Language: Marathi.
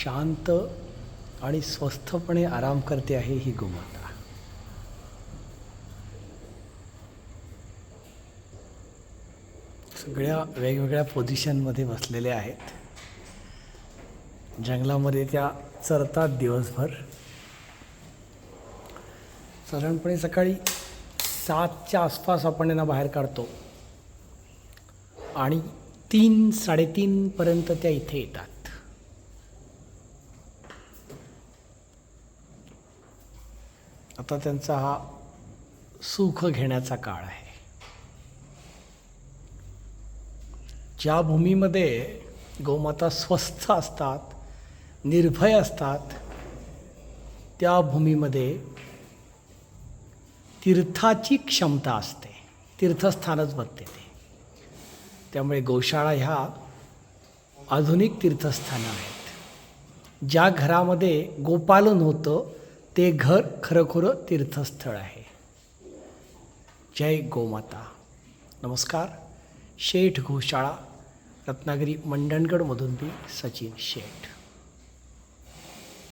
शांत आणि स्वस्थपणे आराम करते आहे ही गोमाता. सगळ्या वेगवेगळ्या पोझिशनमध्ये बसलेल्या आहेत. जंगलामध्ये त्या चरतात दिवसभर. साधारणपणे सकाळी सातच्या आसपास आपण यांना बाहेर काढतो. आणि तीन साडेतीनपर्यंत त्या इथे येतात. आता त्यांचा हा सुख घेण्याचा काळ आहे. ज्या भूमीमध्ये गोमाता स्वस्थ असतात निर्भय असतात त्या भूमीमध्ये तीर्थाची क्षमता असते तीर्थस्थानच बनते ते. त्यामुळे गोशाळा ह्या आधुनिक तीर्थस्थानं आहेत. ज्या घरामध्ये गोपालन होतं ते घर खरोखरं तीर्थस्थळ आहे. जय गोमाता. नमस्कार. शेठ गोशाळा रत्नागिरी मंडणगडमधून मी सचिन शेठ.